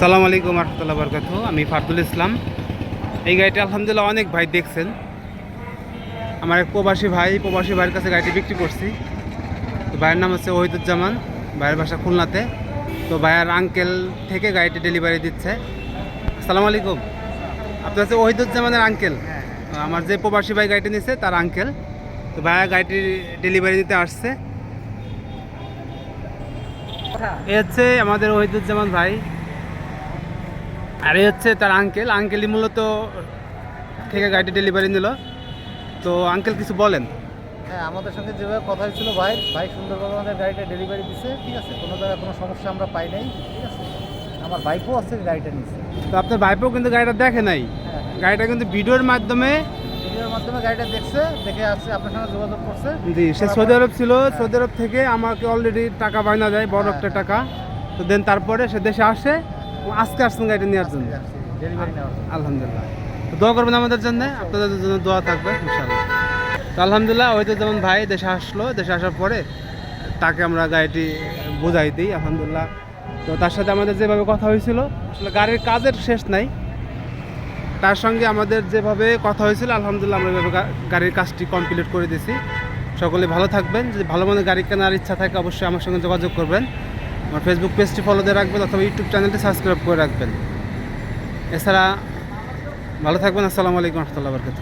সালাম আলাইকুম রহমতুল্লাহ বরকাত আমি ফারদুল ইসলাম। এই গাড়িটি আলহামদুলিল্লাহ অনেক ভাই দেখছেন। আমার এক প্রবাসী ভাই প্রবাসী ভাইয়ের কাছে গাড়িটি বিক্রি করছি। তো ভাইয়ের নাম হচ্ছে ওহিদুজ্জামান ভাইয়ের বাসা খুলনাতে। তো ভাইয়ার আঙ্কেল থেকে গাড়িটি ডেলিভারি দিচ্ছে। আসসালামু আলাইকুম। আপনার হচ্ছে ওহিদুজ্জামানের আঙ্কেল আমার যে প্রবাসী ভাই গাড়িটি নিচ্ছে তার আঙ্কেল তো ভাইয়া গাড়িটি ডেলিভারি দিতে আসছে। এ হচ্ছে আমাদের ওহিদুজ্জামান ভাই। আর এই হচ্ছে তার আঙ্কেল আঙ্কেলই মূলত থেকে গাড়িটি ডেলিভারি নিল। তো আঙ্কেল কিছু বলেন। হ্যাঁ আমাদের সঙ্গে যেভাবে কথা হয়েছিল ভাই ভাই সুন্দরভাবে আমাদের গাড়িটা ডেলিভারি দিছে ঠিক আছে? কোনো জায়গায় কোনো সমস্যা আমরা পাই নাই ঠিক আছে? আমার বাইকও আছে গাড়িটা নিচ্ছে তো আপনার ভাইপো কিন্তু গাড়িটা দেখে নাই। হ্যাঁ গাড়িটা কিন্তু ভিডিওর মাধ্যমে ভিডিওর মাধ্যমে গাড়িটা দেখছে দেখে আসছে আপনার সঙ্গে যোগাযোগ করছে। জি সে সৌদি আরব ছিল সৌদি আরব থেকে আমাকে অলরেডি টাকা বায়না দেয় বড় একটা টাকা। তো দেন তারপরে সে দেশে আসে আজকে আসছেন গাড়িটা নেওয়ার জন্য। আলহামদুলিল্লাহ। তো দোয়া করবেন আমাদের জন্য আপনাদের জন্য দোয়া থাকবে ইনশাআল্লাহ। তো আলহামদুলিল্লাহ ওই তো যেমন ভাই দেশে আসলো দেশে আসার পরে তাকে আমরা গাড়িটি বোঝাই দিই আলহামদুলিল্লাহ। তো তার সাথে আমাদের যেভাবে কথা হয়েছিল আসলে গাড়ির কাজের শেষ নাই। তার সঙ্গে আমাদের যেভাবে কথা হয়েছিল আলহামদুলিল্লাহ আমরা ওইভাবে গাড়ির কাজটি কমপ্লিট করে দিয়েছি। সকলে ভালো থাকবেন যদি ভালো মনে গাড়ি কেনার ইচ্ছা থাকে অবশ্যই আমার সঙ্গে যোগাযোগ করবেন। আমার ফেসবুক পেজটি ফলো দিয়ে রাখবেন অথবা ইউটিউব চ্যানেলটি সাবস্ক্রাইব করে রাখবেন। এছাড়া ভালো থাকবেন, আসসালামু আলাইকুম, রহমতুল্লাহ বরকাত